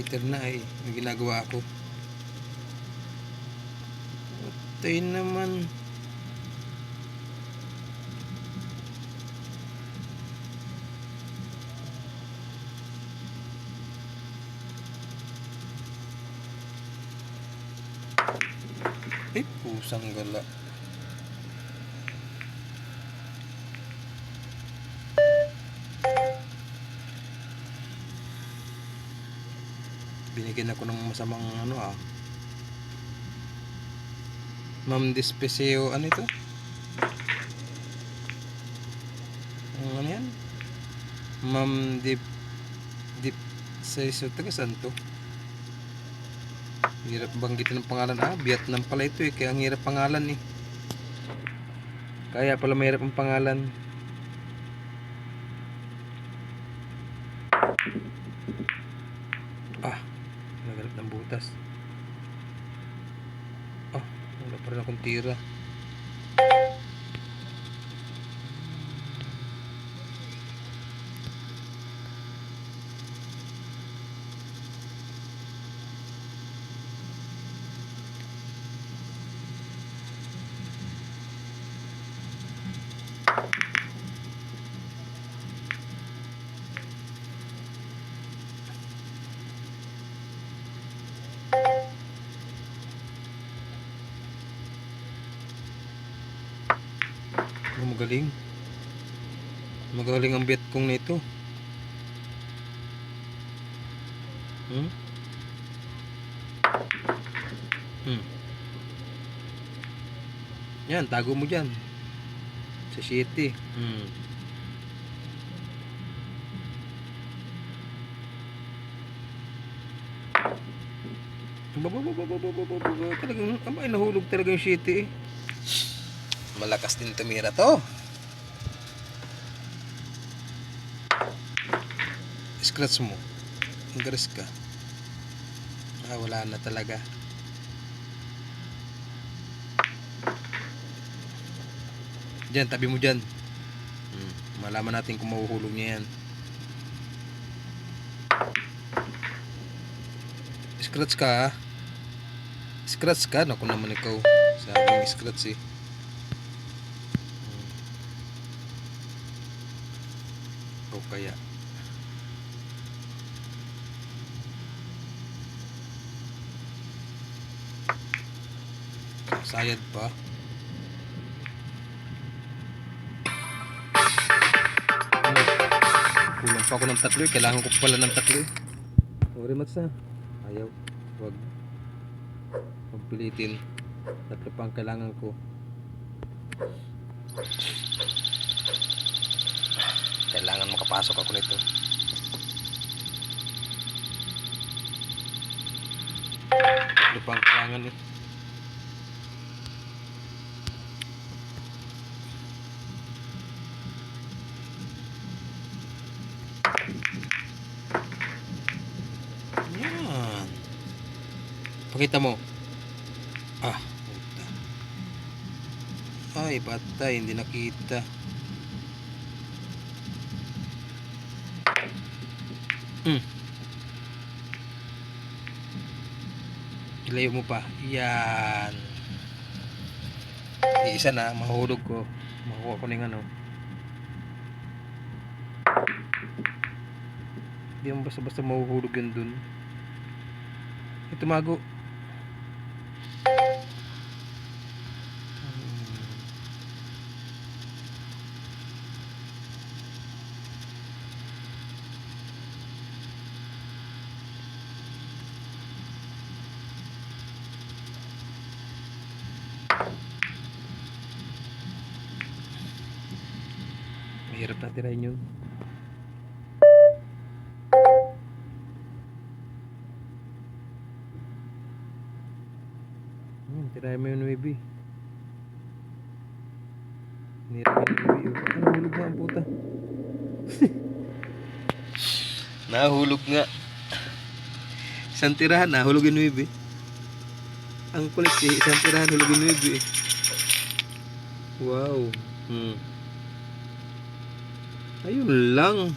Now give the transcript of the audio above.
Heater na eh. May ginagawa ako. Patay naman. Eh, pusang gala. Binigyan ako ng masamang ano ah. Ma'am Despeseo, ano ito? Ang ano yan? Ma'am Dip Dip sa iso taga saan to? Hirap banggitin ng pangalan ah, Vietnam pala ito eh, kaya ang hirap pangalan eh. Kaya pala mahirap ang pangalan. Ah, nagalap ng butas. Ah, wala pa rin akong tira. Oh, magaling. Magaling ang Vietcong na ito. Hmm? Hmm. Yan, tago mo dyan. Sa city. Hmm. Baba, baba, baba, baba, baba, baba. Talagang, abay, nahulog talaga yung city. Malakas din tumira to. Scratch mo. Garis ka. Ah, wala na talaga. Diyan, tabi mo dyan. Hmm. Malaman natin kung mahuhulog niya yan. Scratch ka ha. Scratch ka? Naku naman ikaw. Sabi ng scratch eh. Kaya. Sayad pa. Kulang pa ako ng tatlo eh. Kailangan ko pa pala ng tatlo eh. Sorry Mats ha. Ayaw. Huwag. Huwag pilitin. Tatlo pa ang kailangan ko. Kailangan makapasok ako nito. Tatlo pa ang kailangan eh. Yan. Pakita mo. Ah. Ay, patay, hindi nakita. Hmm. Ilayo mo pa. Yan. Isa na, mahulog ko. Makuha ko ng ano. Hindi mo basta-basta mahuhulog yun dun. Ay, tumago. Mahirap na tirahin yun. Hmm, tirahin mo yung 9. Nira mo yung 9. Oh. Ah, nahulog nga ang puta. nahulog nga. Isang tirahan, nahulog yung 9. Ang kulit eh, isang tirahan, hulog yung 9 eh. Wow. Hmm. Ayun lang.